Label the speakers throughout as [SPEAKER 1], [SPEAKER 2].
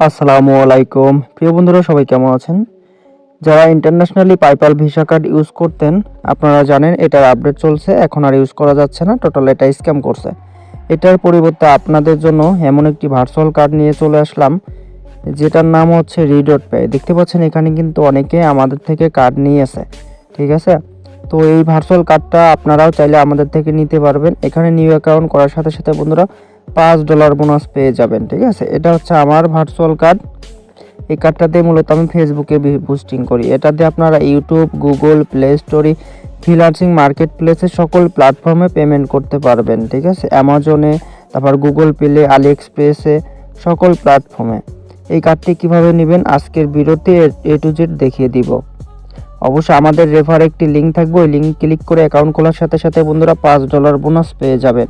[SPEAKER 1] আসসালামু আলাইকুম। প্রিয় বন্ধুরা, সবাই কেমন আছেন? যারা internationally PayPal visa card use করতেন, আপনারা জানেন এটার আপডেট চলছে, এখন আর ইউজ করা যাচ্ছে না টোটাল এটা স্ক্যাম করছে। এটার পরিবর্তে আপনাদের জন্য এমন একটি ভার্চুয়াল কার্ড নিয়ে চলে আসলাম, যেটার নাম হচ্ছে রিডট পে দেখতে পাচ্ছেন, এখানে কিন্তু অনেকে আমাদের থেকে কার্ড নিয়েছে, ঠিক আছে? তো এই ভার্চুয়াল কার্ডটা আপনারাও চাইলে আমাদের থেকে নিতে পারবেন। এখানে নিউ অ্যাকাউন্ট করার সাথে সাথে বন্ধুরা পাঁচ ডলার বোনাস পেয়ে যাবেন, ঠিক আছে? এটা হচ্ছে আমার ভার্চুয়াল কার্ড এই কার্ডটা দিয়ে মূলত আমি ফেসবুকে বুস্টিং করি। এটা দিয়ে আপনারা YouTube Google play store freelancing market প্লেসে সকল প্ল্যাটফর্মে পেমেন্ট করতে পারবেন, ঠিক আছে? অ্যামাজনে তারপর গুগল প্লে আলি এক্সপ্রেসে সকল প্ল্যাটফর্মে এই কার্ডটি কীভাবে নেবেন? আজকের ভিডিওতে এ টু জেড দেখিয়ে দিব। অবশ্যই আমাদের রেফার একটি লিঙ্ক থাকবে। ওই লিঙ্ক ক্লিক করে অ্যাকাউন্ট খোলার সাথে সাথে বন্ধুরা পাঁচ ডলার বোনাস পেয়ে যাবেন।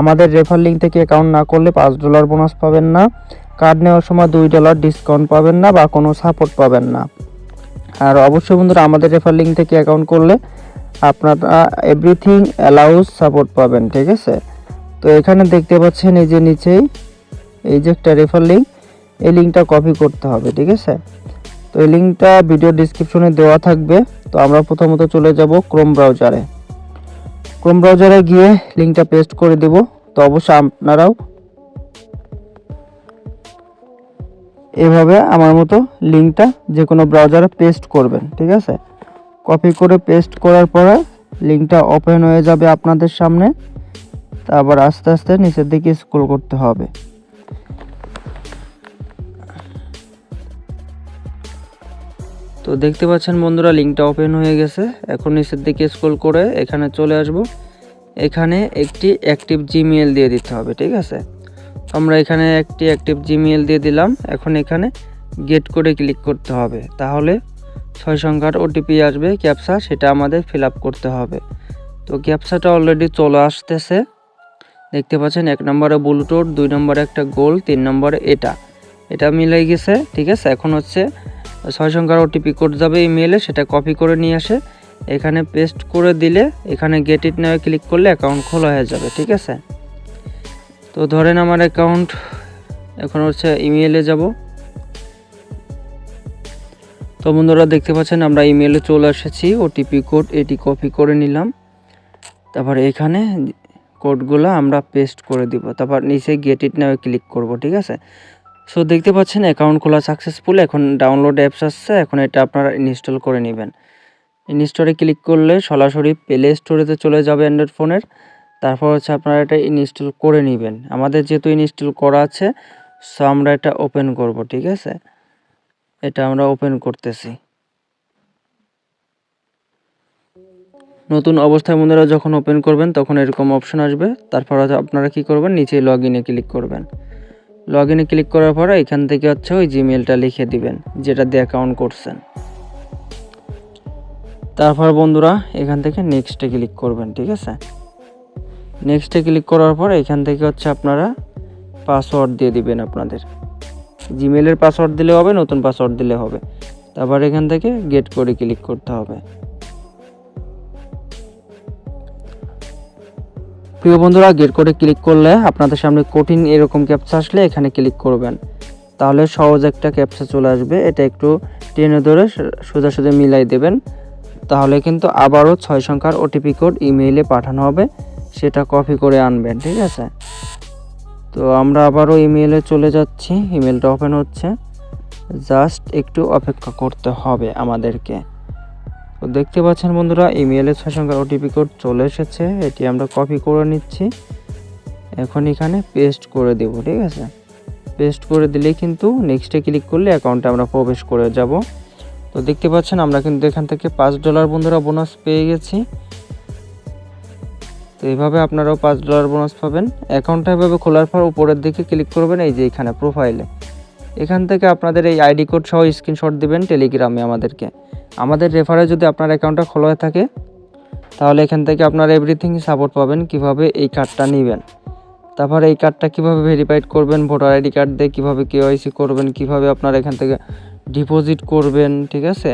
[SPEAKER 1] আমাদের রেফার লিঙ্ক থেকে অ্যাকাউন্ট না করলে পাঁচ ডলার বোনাস পাবেন না। কার্ড নেওয়ার সময় দুই ডলার ডিসকাউন্ট পাবেন না বা কোনো সাপোর্ট পাবেন না। আর অবশ্যই বন্ধুরা, আমাদের রেফার লিঙ্ক থেকে অ্যাকাউন্ট করলে আপনারা এভরিথিং অ্যালাউস সাপোর্ট পাবেন, ঠিক আছে? তো এখানে দেখতে পাচ্ছেন এই যে নিচেই, এই যে একটা রেফার লিঙ্ক এই লিঙ্কটা কপি করতে হবে, ঠিক আছে? তো এই লিঙ্কটা ভিডিও ডিসক্রিপশনে দেওয়া থাকবে। তো আমরা প্রথমত চলে যাব ক্রোম ব্রাউজারে ক্রোম ব্রাউজারে গিয়ে লিঙ্কটা পেস্ট করে দেব। তো অবশ্যই আপনারাও এভাবে আমার মতো লিঙ্কটা যে কোনো ব্রাউজারে পেস্ট করবেন, ঠিক আছে? কপি করে পেস্ট করার পরে লিঙ্কটা ওপেন হয়ে যাবে আপনাদের সামনে। তারপর আস্তে আস্তে নিচের দিকে স্ক্রল করতে হবে। তো দেখতে পাচ্ছেন বন্ধুরা, লিঙ্কটা ওপেন হয়ে গেছে। এখন নিচের দিকে স্ক্রল করে এখানে চলে আসব। এখানে একটি অ্যাক্টিভ জিমেল দিয়ে দিতে হবে, ঠিক আছে? আমরা এখানে একটি অ্যাক্টিভ জিমেল দিয়ে দিলাম। এখন এখানে গেট করে ক্লিক করতে হবে। তাহলে ছয় সংখ্যার ওটিপি আসবে ক্যাপসা সেটা আমাদের ফিল করতে হবে। তো ক্যাপসাটা অলরেডি চলে আসতেছে। দেখতে পাচ্ছেন, এক নম্বরে ব্লুটুথ দুই নম্বরে একটা গোল তিন নম্বরে এটা। এটা মিলাই গেছে, ঠিক আছে? এখন হচ্ছে ছয় সংখ্যার ওটিপি কোড যাবে ইমেলে সেটা কপি করে নিয়ে আসে। এখানে পেস্ট করে দিলে, এখানে গেট ইট নেওয়া ক্লিক করলে অ্যাকাউন্ট খোলা হয়ে যাবে, ঠিক আছে? তো ধরেন আমার অ্যাকাউন্ট এখন হচ্ছে ইমেলে যাব। তো বন্ধুরা দেখতে পাচ্ছেন, আমরা ইমেলে চলে এসেছি, ওটিপি কোড এটি কপি করে নিলাম। তারপর এখানে কোডগুলো আমরা পেস্ট করে দিব, তারপর নিচে গেট ইট নেওয়া ক্লিক করব, ঠিক আছে? সো দেখতে পাচ্ছেন অ্যাকাউন্ট খোলা সাকসেসফুল এখন ডাউনলোড অ্যাপস আসছে, এখন এটা আপনারা ইনস্টল করে নেবেন। ইনস্টলে ক্লিক করলে সরাসরি প্লে স্টোরেতে চলে যাবে অ্যান্ড্রয়েড ফোনের তারপর হচ্ছে আপনারা এটা ইনস্টল করে নেবেন। আমাদের যেহেতু ইনস্টল করা আছে সো আমরা এটা ওপেন করব, ঠিক আছে? এটা আমরা ওপেন করতেছি। নতুন অবস্থায় বন্ধুরা যখন ওপেন করবেন, তখন এরকম অপশন আসবে। তারপর আপনারা কি করবেন? নিচে লগ ইনে ক্লিক করবেন। লগ ইনে ক্লিক করার পরে এখান থেকে হচ্ছে ওই জিমেলটা লিখে দিবেন, যেটা দিয়ে অ্যাকাউন্ট করছেন। তারপর বন্ধুরা, এখান থেকে নেক্সটে ক্লিক করবেন, ঠিক আছে? নেক্সটে ক্লিক করার পর এখান থেকে হচ্ছে আপনারা পাসওয়ার্ড দিয়ে দিবেন আপনাদের। জিমেলের পাসওয়ার্ড দিলে হবে, নতুন পাসওয়ার্ড দিলে হবে। তারপর এখান থেকে গেট করে ক্লিক করতে হবে। প্রিয় বন্ধুরা, গেট করে ক্লিক করলে আপনাদের সামনে কঠিন এরকম ক্যাপচা আসলে এখানে ক্লিক করবেন। তাহলে সহজ একটা ক্যাপচা চলে আসবে। এটা একটু টেনে ধরে সোজা মিলাই দেবেন। তাহলে কিন্তু আবারও ছয় সংখ্যার ওটিপি কোড ইমেইলে পাঠানো হবে। সেটা কপি করে আনবেন, ঠিক আছে? তো আমরা আবারও ইমেইলে চলে যাচ্ছি। ইমেলটা ওপেন হচ্ছে। জাস্ট একটু অপেক্ষা করতে হবে আমাদেরকে। দেখতে পাচ্ছেন বন্ধুরা ইমেইলে ছয় সংখ্যার ওটিপি কোড চলে এসেছে। এটি আমরা কপি করে নিচ্ছি। এখন এখানে পেস্ট করে দেব, ঠিক আছে? পেস্ট করে দিলেই কিন্তু নেক্সটে ক্লিক করলে অ্যাকাউন্টে আমরা প্রবেশ করে যাব। তো দেখতে পাচ্ছেন, আমরা কিন্তু এখান থেকে পাঁচ ডলার বন্ধুরা বোনাস পেয়ে গেছি। তো এইভাবে আপনারাও পাঁচ ডলার বোনাস পাবেন। অ্যাকাউন্টটা এভাবে খোলার পর উপরের দিকে ক্লিক করবেন, এই যে এখানে প্রোফাইলে এখান থেকে আপনাদের এই আইডি কোড সহ স্ক্রিনশট দিবেন টেলিগ্রামে আমাদেরকে। আমাদের রেফারে যদি আপনার অ্যাকাউন্টটা খোলা হয়ে থাকে, তাহলে এখান থেকে আপনার এভরিথিং সাপোর্ট পাবেন কীভাবে এই কার্ডটা নেবেন। তারপর এই কার্ডটা কীভাবে ভেরিফাইড করবেন ভোটার আইডি কার্ড দিয়ে কীভাবে কেওয়াইসি করবেন, কীভাবে আপনার এখান থেকে ডিপোজিট করবেন, ঠিক আছে?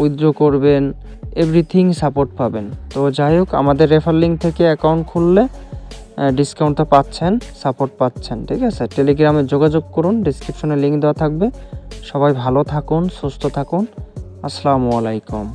[SPEAKER 1] উইথড্র করবেন এভরিথিং সাপোর্ট পাবেন। তো যাই হোক, আমাদের রেফার লিঙ্ক থেকে অ্যাকাউন্ট খুললে ডিসকাউন্ট তো পাচ্ছেন সাপোর্ট পাচ্ছেন, ঠিক আছে? টেলিগ্রামে যোগাযোগ করুন ডিসক্রিপশনে লিঙ্ক দেওয়া থাকবে। সবাই ভালো থাকুন, সুস্থ থাকুন। আসসালামু আলাইকুম।